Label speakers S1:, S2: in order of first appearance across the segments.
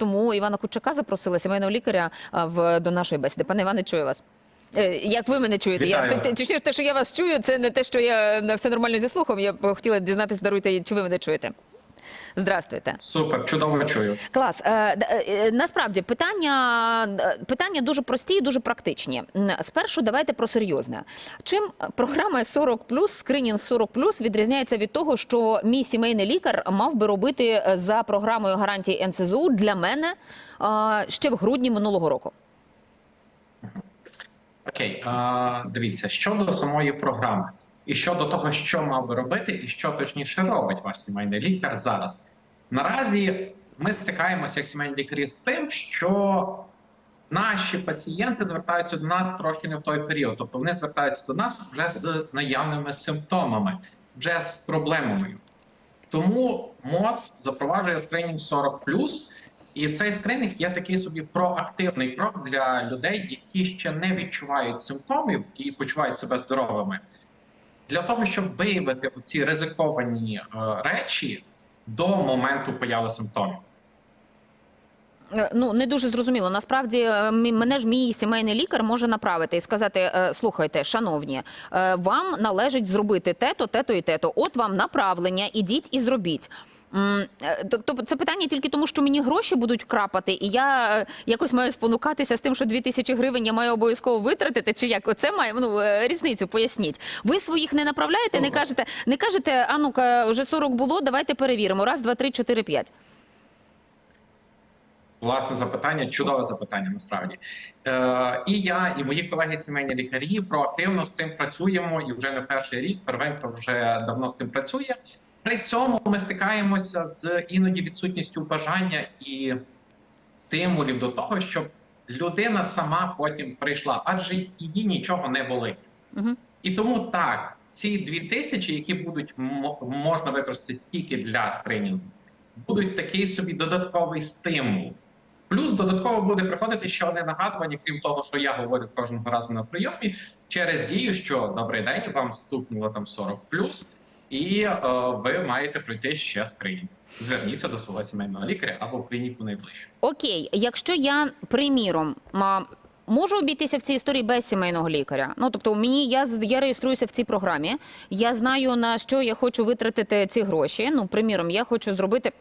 S1: тому Івана Кучака запросила сімейного лікаря в до нашої бесіди. Пане Іване, чую вас. Е, Як ви мене чуєте? Я, те- те- те, що я вас чую, це не те, що я все нормально зі слухом. Я б хотіла дізнатися, даруйте, чи ви мене чуєте. Здрастуйте.
S2: Супер, чудово чую.
S1: Клас. Е, д- е, Насправді питання, е, питання дуже прості і дуже практичні. Спершу давайте про серйозне. Чим програма 40+, скринінг 40+, відрізняється від того, що мій сімейний лікар мав би робити е, за програмою гарантії НСЗУ для мене е, ще в грудні минулого року?
S2: Окей, а, дивіться, щодо самої програми, і щодо того, що мав би робити, і що точніше робить ваш сімейний лікар зараз. Наразі ми стикаємося як сімейні лікарі з тим, що наші пацієнти звертаються до нас трохи не в той період. Тобто вони звертаються до нас вже з наявними симптомами, вже з проблемами. Тому МОЗ запроваджує скринінг 40+, і цей скринінг є такий собі проактивний крок для людей, які ще не відчувають симптомів і почувають себе здоровими. Для того, щоб виявити ці ризиковані е, речі до моменту появи симптомів.
S1: Е, Ну не дуже зрозуміло. Насправді е, мене ж мій сімейний лікар може направити і сказати: слухайте, шановні, вам належить зробити те-то, те-то і те-то. От вам направлення, ідіть і зробіть. Тобто це питання тільки тому, що мені гроші будуть крапати, і я е, якось маю спонукатися з тим, що 2 тисячі гривень я маю обов'язково витратити. Чи як оце має ну е, різницю? Поясніть. Ви своїх не направляєте, не кажете, не кажете, а ну-ка, вже 40 було, давайте перевіримо. Раз, два, три, чотири, п'ять.
S2: Власне запитання, чудове запитання насправді. Е, і я, і мої колеги сімейні лікарі проактивно з цим працюємо, і вже не перший рік. Первенко вже давно з цим працює. При цьому ми стикаємося з іноді відсутністю бажання і стимулів до того, щоб людина сама потім прийшла, адже їй нічого не болить.
S1: Угу.
S2: І тому так, ці дві тисячі, які будуть мо- можна використати тільки для скринінгу, будуть такий собі додатковий стимул. Плюс додатково буде приходити ще одне нагадування, крім того, що я говорю кожного разу на прийомі, через дію, що добрий день, вам стукнуло там 40 і е, ви маєте пройти ще скринінг. Зверніться до свого сімейного лікаря або клініку найближче.
S1: Окей, якщо я, приміром, ма- можу обійтися в цій історії без сімейного лікаря. Ну тобто, мені я з- я реєструюся в цій програмі. Я знаю на що я хочу витратити ці гроші. Ну, приміром, я хочу зробити.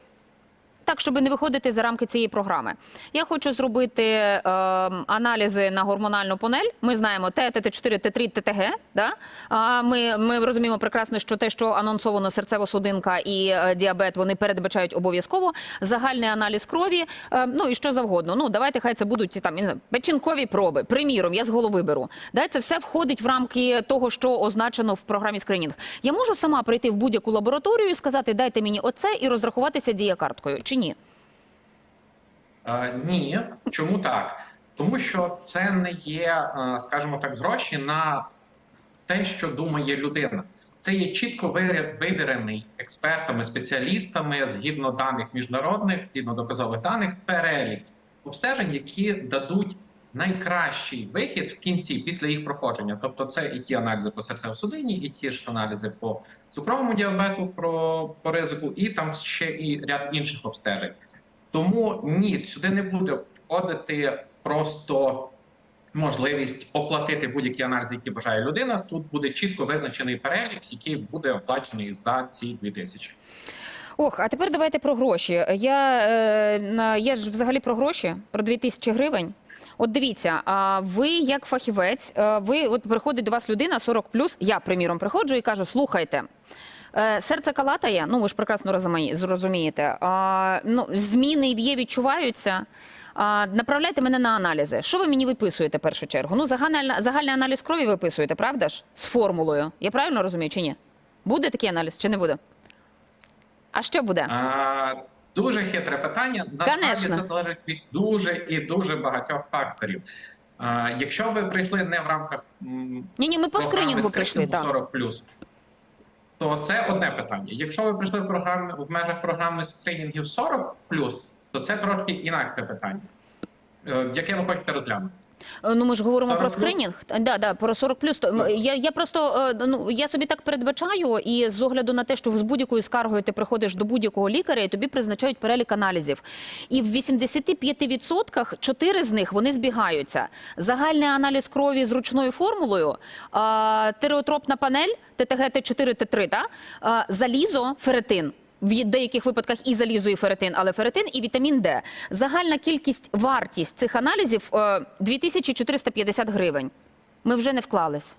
S1: Так, щоб не виходити за рамки цієї програми. Я хочу зробити е, аналізи на гормональну панель. Ми знаємо Т, ТТ4, Т3, ТТГ. Да? А ми, ми розуміємо прекрасно, що те, що анонсовано серцево-судинка і е, діабет, вони передбачають обов'язково. Загальний аналіз крові, е, ну і що завгодно. Ну, давайте хай це будуть там не печінкові проби. Приміром, я з голови беру. Да, це все входить в рамки того, що означено в програмі скринінг. Я можу сама прийти в будь-яку лабораторію і сказати, дайте мені оце і розрахуватися діякарткою. Чи ні?
S2: Е, ні, чому так? Тому що це не є, е, скажімо так, гроші на те, що думає людина. Це є чітко вивірений експертами, спеціалістами згідно даних міжнародних, згідно доказових даних, перелік обстежень, які дадуть найкращий вихід в кінці після їх проходження. Тобто, це і ті аналізи по серцево-судині, і ті ж аналізи по цукровому діабету, про по ризику, і там ще і ряд інших обстежень. Тому ні, сюди не буде входити просто можливість оплатити будь-які аналізи, які бажає людина. Тут буде чітко визначений перелік, який буде оплачений за ці 2000.
S1: Ох, а тепер давайте про гроші. Я, е, я ж взагалі про гроші, про 2 тисячі гривень. От дивіться, а ви як фахівець, е, ви от приходить до вас людина 40 я, приміром, приходжу і кажу: слухайте. е, Серце калатає, ну ви ж прекрасно розуміє- зрозумієте. А, ну, зміни є, відчуваються. А, направляйте мене на аналізи. Що ви мені виписуєте в першу чергу? Ну, загальний, загальний аналіз крові виписуєте, правда ж? З формулою. Я правильно розумію чи ні? Буде такий аналіз чи не буде? А що буде?
S2: А, дуже хитре питання. Насправді це залежить від дуже і дуже багатьох факторів. А, якщо ви прийшли не в рамках
S1: Ні, ні, ми по скринінгу прийшли.
S2: скринінгу
S1: Так.
S2: 40+, то це одне питання. Якщо ви прийшли в програми в межах програми скринінгів 40+, то це трохи інакше питання. Е, Яке ви хочете розглянути?
S1: Е, Ну, ми ж говоримо
S2: 40
S1: про скринінг. Да, да, про 40 плюс. Я, я просто е, ну я собі так передбачаю, і з огляду на те, що з будь-якою скаргою ти приходиш до будь-якого лікаря, і тобі призначають перелік аналізів. І в 85% 4 з них вони збігаються. Загальний аналіз крові з ручною формулою, тиреотропна панель, ТТГ Т4, Т3, та, залізо, феретин. В деяких випадках і залізо, і феретин, але феретин і вітамін Д. Загальна кількість вартість цих аналізів е, 2450 гривень. Ми вже не вклались.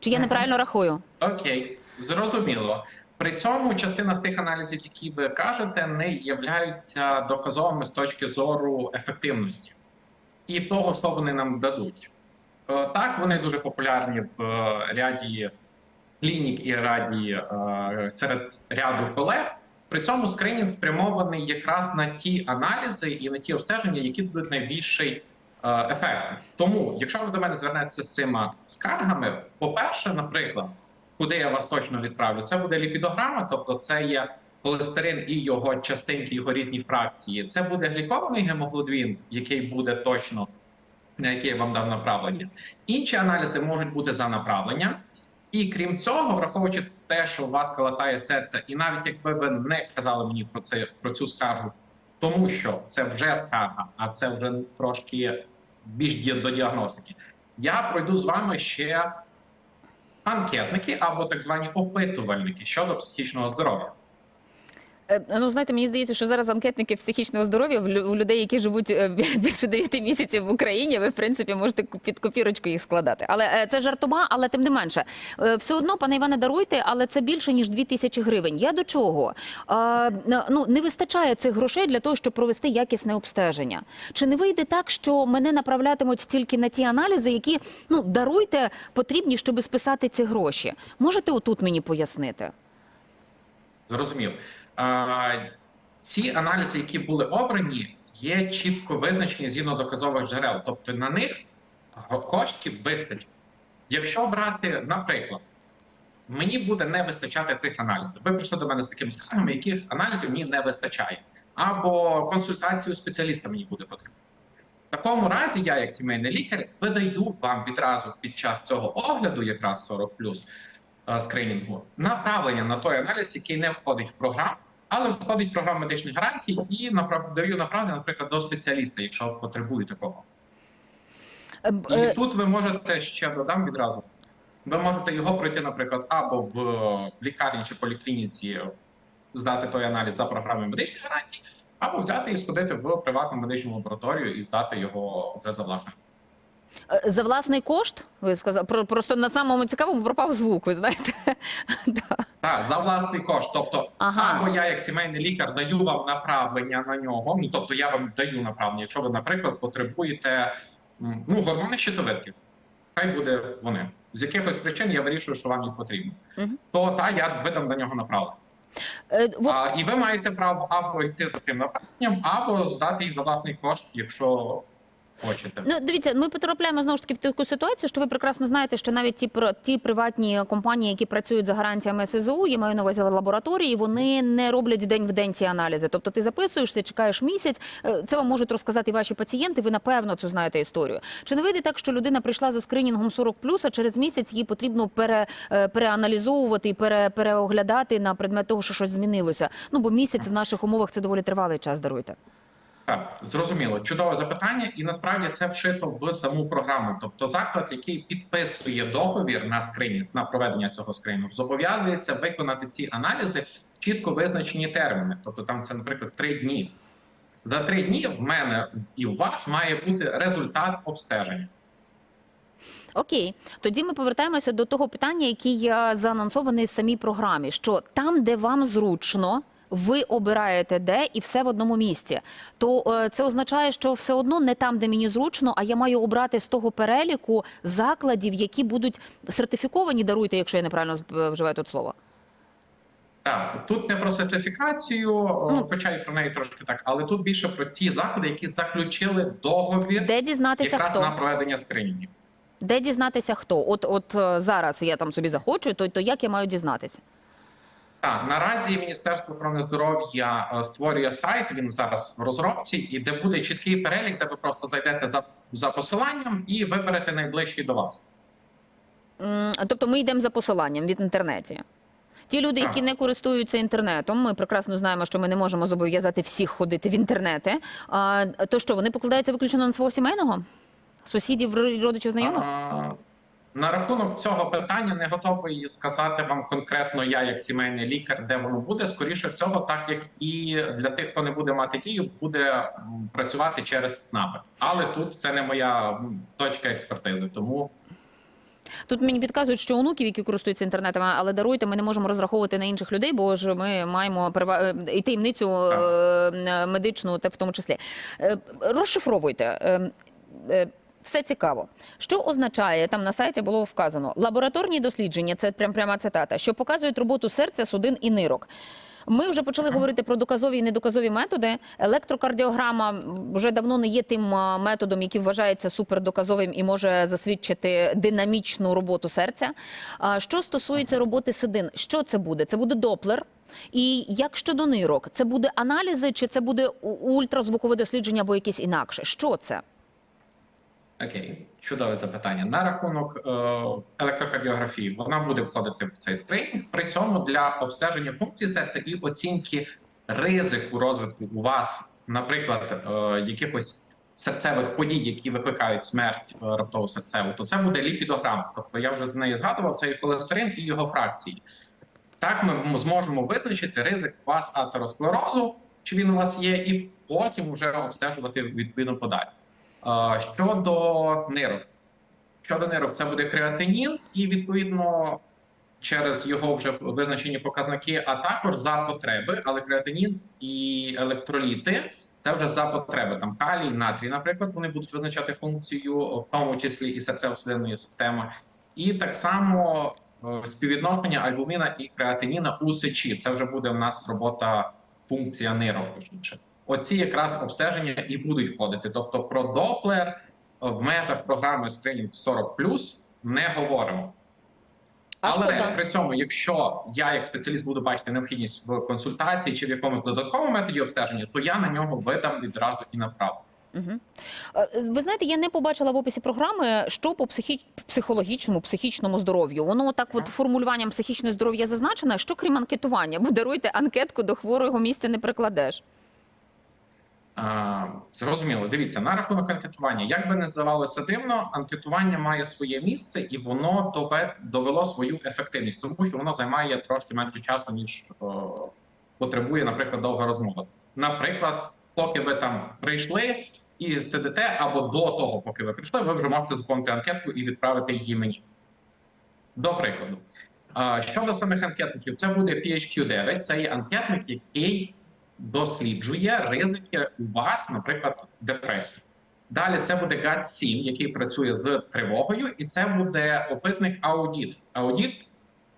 S1: Чи я неправильно рахую?
S2: Окей, зрозуміло. При цьому частина з тих аналізів, які ви кажете, не являються доказовими з точки зору ефективності і того, що вони нам дадуть. Е, Так, вони дуже популярні в е, ряді клінік і раді е, серед ряду колег. При цьому скринінг спрямований якраз на ті аналізи і на ті обстеження, які дадуть найбільший е, ефект. Тому, якщо ви до мене звернетеся з цими скаргами, по-перше, наприклад, куди я вас точно відправлю, це буде ліпідограма, тобто це є холестерин і його частинки, його різні фракції. Це буде глікований гемоглобін, який буде точно на який я вам дав направлення. Інші аналізи можуть бути за направленням. І крім цього, враховуючи те, що у вас калатає серце, і навіть якби ви не казали мені про це про цю скаргу, тому що це вже скарга, а це вже трошки більш до діагностики. Я пройду з вами ще анкетники або так звані опитувальники щодо психічного здоров'я.
S1: Е, Ну, знаєте, мені здається, що зараз анкетники психічного здоров'я у людей, які живуть е, більше 9 місяців в Україні, ви в принципі можете під копірочку їх складати. Але е, це жартома, але тим не менше, все одно, пане Іване, даруйте, але це більше ніж 2 тисячі гривень. Я до чого? Ну не вистачає цих грошей для того, щоб провести якісне обстеження. Чи не вийде так, що мене направлятимуть тільки на ті аналізи, які ну даруйте потрібні, щоб списати ці гроші? Можете отут мені пояснити?
S2: Зрозумів. Ці аналізи, які були обрані, є чітко визначені згідно доказових джерел. Тобто на них коштів вистачить. Якщо брати, наприклад, мені буде не вистачати цих аналізів. Ви прийшли до мене з такими скаргами, яких аналізів мені не вистачає, або консультацію спеціаліста мені буде потрібно. В такому разі, я, як сімейний лікар, видаю вам відразу під час цього огляду, якраз 40 е, скринінгу, направлення на той аналіз, який не входить в програму, але входить в програму медичних гарантій, і даю направлення, наприклад, до спеціаліста, якщо потребує такого.
S1: Е,
S2: І
S1: е,
S2: тут ви можете ще додам відразу. Ви можете його пройти, наприклад, або в лікарні чи поліклініці здати той аналіз за програмою медичних гарантій, або взяти і сходити в приватну медичну лабораторію і здати його вже за власним.
S1: Е, За власний кошт, ви сказали, просто на самому цікавому пропав звук, ви знаєте.
S2: Так, за власний кошт. Тобто,
S1: Ага.
S2: або я, як сімейний лікар, даю вам направлення на нього. Ну тобто, я вам даю направлення, якщо ви, наприклад, потребуєте ну, гормони щитовидки, хай буде вони. З якихось причин я вирішую, що вам їх потрібно.
S1: Мгм.
S2: То та я видам до нього направлення.
S1: Е,
S2: А, і ви маєте право або йти за тим направленням, або здати їх за власний кошт, якщо хочете.
S1: Ну, дивіться, ми потрапляємо знову ж таки в таку ситуацію, що ви прекрасно знаєте, що навіть ті ті приватні компанії, які працюють за гарантіями СЗУ, я маю на увазі лабораторії, вони не роблять день в день ці аналізи. Тобто ти записуєшся, чекаєш місяць. е, Це вам можуть розказати і ваші пацієнти. Ви напевно цю знаєте історію. Чи не вийде так, що людина прийшла за скринінгом 40+, а через місяць їй потрібно пере, е, переаналізовувати і пере, переоглядати на предмет того, що щось змінилося? Ну бо місяць в наших умовах це доволі тривалий час. Даруйте.
S2: Так, зрозуміло, чудове запитання, і насправді це вшито в саму програму. Тобто, заклад, який підписує договір на скринінг, на проведення цього скринінгу, зобов'язується виконати ці аналізи в чітко визначені терміни. Тобто, там це, наприклад, три дні. За три дні в мене і у вас має бути результат обстеження.
S1: Окей, тоді ми повертаємося до того питання, який е, заанонсований в самій програмі. Що там, де вам зручно, ви обираєте де і все в одному місці. То е, це означає, що все одно не там, де мені зручно, а я маю обрати з того переліку закладів, які будуть сертифіковані. Даруйте, якщо я неправильно е, вживаю тут слово.
S2: Так, тут не про сертифікацію,
S1: Ну.
S2: хоча і про неї трошки так, але тут більше про ті заклади, які заключили договір
S1: Де дізнатися
S2: якраз
S1: хто?
S2: на проведення скринінгів.
S1: Де дізнатися хто? От, от е, зараз я там собі захочу, то, то як я маю дізнатися?
S2: Так, наразі Міністерство охорони здоров'я е, створює сайт. Він зараз в розробці, і де буде чіткий перелік, де ви просто зайдете за, за посиланням і виберете найближчий до вас.
S1: Тобто ми йдемо за посиланням від інтернеті. Ті люди, які
S2: Так.
S1: не користуються інтернетом, ми прекрасно знаємо, що ми не можемо зобов'язати всіх ходити в інтернети. То що, вони покладаються виключно на свого сімейного? Сусідів, родичів, знайомих?
S2: А, На рахунок цього питання не готовий сказати вам конкретно я, як сімейний лікар, де воно буде. Скоріше всього, так як і для тих, хто не буде мати дію, буде працювати через СНАПи. Але тут це не моя точка експертизи, тому
S1: Тут мені підказують, що онуків, які користуються інтернетом, але даруйте, ми не можемо розраховувати на інших людей, бо ж ми маємо перева- е, і таємницю е, медичну, те в тому числі. Е, Розшифровуйте. Все цікаво. Що означає там на сайті було вказано лабораторні дослідження, це прям пряма цитата, що показують роботу серця, судин і нирок. Ми вже почали говорити про доказові і недоказові методи. Електрокардіограма вже давно не є тим методом, який вважається супердоказовим і може засвідчити динамічну роботу серця. Що стосується роботи судин, що це буде? Це буде доплер. І як щодо нирок, це буде аналізи, чи це буде ультразвукове дослідження або якесь інакше? Що це?
S2: Окей, чудове запитання. На рахунок е, електрокардіографії вона буде входити в цей скринінг. При цьому для обстеження функції серця і оцінки ризику розвитку у вас, наприклад, е, якихось серцевих подій, які викликають смерть е, раптову серцеву, то це буде ліпідограма. Тобто я вже з неї згадував це і холестерин, і його фракції. Так ми зможемо визначити ризик у вас атеросклерозу, чи він у вас є, і потім вже обстежувати відповідно подалі. Щодо нирок, щодо нирок, це буде креатинін, і відповідно через його вже визначені показники, а також за потреби, але креатинін і електроліти це вже за потреби. Там калій, натрій, наприклад, вони будуть визначати функцію, в тому числі і серцево-судинної системи, і так само е, співвідношення альбуміна і креатиніна у сечі. Це вже буде в нас робота функція нирок, точніше. Оці якраз обстеження і будуть входити. Тобто про доплер в межах програми Screening 40 не говоримо.
S1: А
S2: Але
S1: шкода.
S2: при цьому, якщо я як спеціаліст буду бачити необхідність в консультації чи в якомусь додатковому методі обстеження, то я на нього видам відразу і направлю.
S1: Угу. Ви знаєте, я не побачила в описі програми, що по психі... психологічному, психічному здоров'ю. Воно так от формулюванням психічне здоров'я зазначено, що крім анкетування, бо даруйте анкетку до хворого місця не прикладеш.
S2: Зрозуміло, дивіться на рахунок анкетування. Як би не здавалося дивно, анкетування має своє місце і воно довело свою ефективність, тому що воно займає трошки менше часу, ніж о, потребує, наприклад, довга розмова. Наприклад, поки ви там прийшли і сидите, або до того, поки ви прийшли, ви вже можете заповнити анкетку і відправити її мені. До прикладу. Щодо самих анкетників, це буде PHQ-9, це є анкетник, який досліджує ризики у вас, наприклад, депресії. Далі це буде GAT-7, який працює з тривогою, і це буде опитник аудіт. Аудіт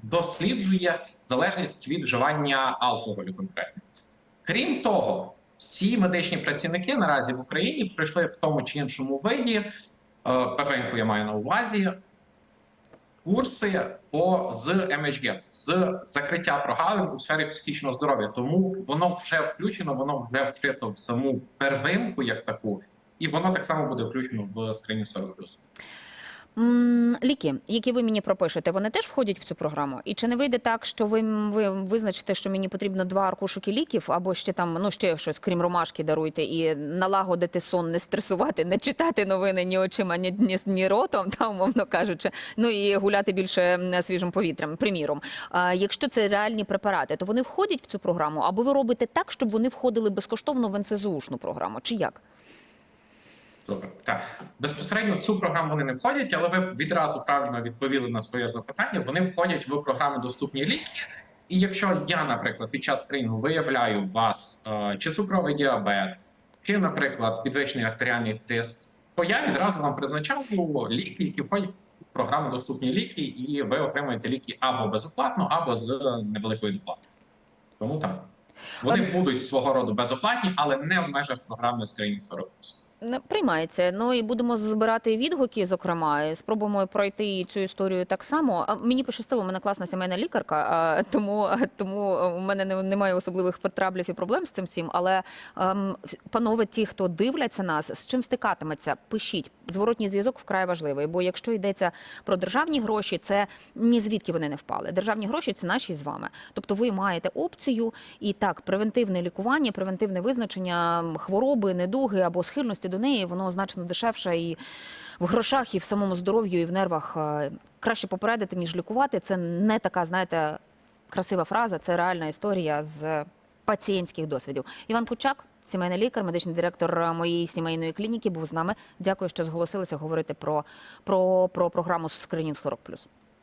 S2: досліджує залежність від вживання алкоголю конкретно. Крім того, всі медичні працівники наразі в Україні пройшли в тому чи іншому виді. е, Первеньку я маю на увазі курси по з MHG, з закриття прогалин у сфері психічного здоров'я. Тому воно вже включено, воно вже вкрито в саму первинку, як таку, і воно так само буде включено в скрині 40+.
S1: Ліки, які ви мені пропишете, вони теж входять в цю програму? І чи не вийде так, що ви, ви визначите, що мені потрібно два аркушики ліків, або ще там ну ще щось, крім ромашки, даруйте, і налагодити сон, не стресувати, не читати новини ні очима, ні, ні, ні ротом, та умовно кажучи, ну і гуляти більше свіжим повітрям. Приміром, а, якщо це реальні препарати, то вони входять в цю програму, або ви робите так, щоб вони входили безкоштовно в НСЗУшну програму, чи як?
S2: Добре, так безпосередньо в цю програму вони не входять, але ви відразу правильно відповіли на своє запитання. Вони входять в програму доступні ліки. І якщо я, наприклад, під час скринінгу виявляю у вас е, чи цукровий діабет, чи, наприклад, підвищений артеріальний тиск, то я відразу вам призначаю ліки, які входять в програму доступні ліки, і ви отримаєте ліки або безоплатно, або з невеликою доплатою. Тому так. Вони будуть свого роду безоплатні, але не в межах програми Screening 40+.
S1: Приймається. Ну і будемо збирати відгуки, зокрема, спробуємо пройти цю історію так само. Мені пощастило, у мене класна сімейна лікарка, тому, тому у мене немає особливих траблів і проблем з цим всім. Але ем, панове, ті, хто дивляться нас, з чим стикатиметься, пишіть. Зворотній зв'язок вкрай важливий. Бо якщо йдеться про державні гроші, це ні звідки вони не впали. Державні гроші це наші з вами. Тобто ви маєте опцію і так, превентивне лікування, превентивне визначення хвороби, недуги або схильності до неї, воно значно дешевше і в грошах, і в самому здоров'ю, і в нервах е, краще попередити, ніж лікувати. Це не така, знаєте, красива фраза, це реальна історія з пацієнтських досвідів. Іван Кучак, сімейний лікар, медичний директор моєї сімейної клініки, був з нами. Дякую, що зголосилися говорити про, про, про програму Скринінг 40+.